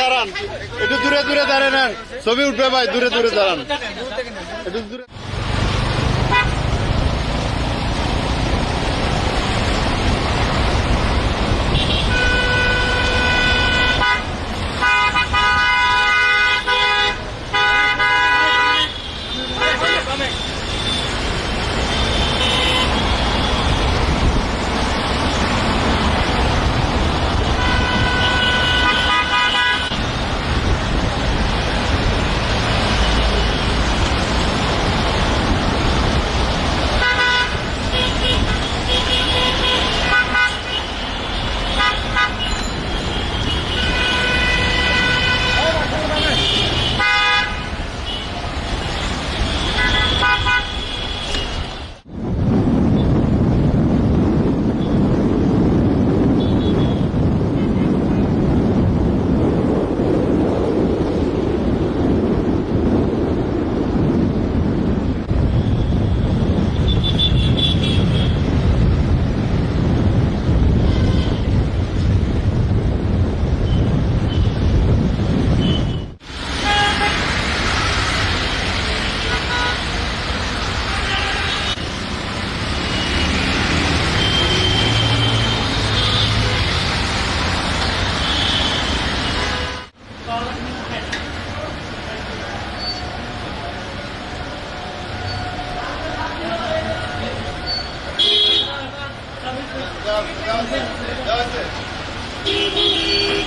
দাঁড়ান। একটু দূরে দূরে দাঁড়ান। ছবি উঠবে ভাই দূরে দূরে দাঁড়ান। একটু দূরে Thank you.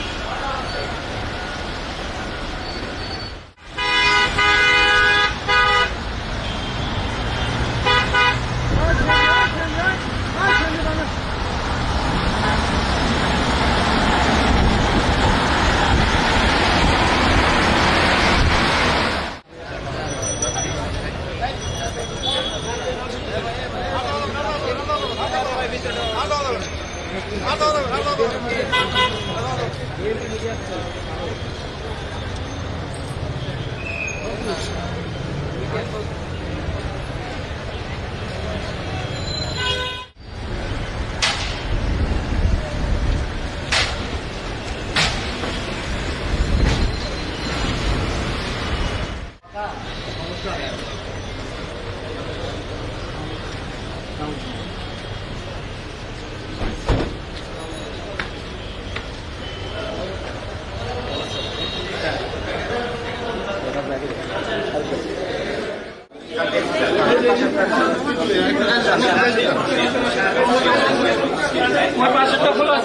자, Moi, pas खुला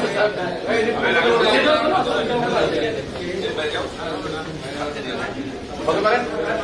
बघा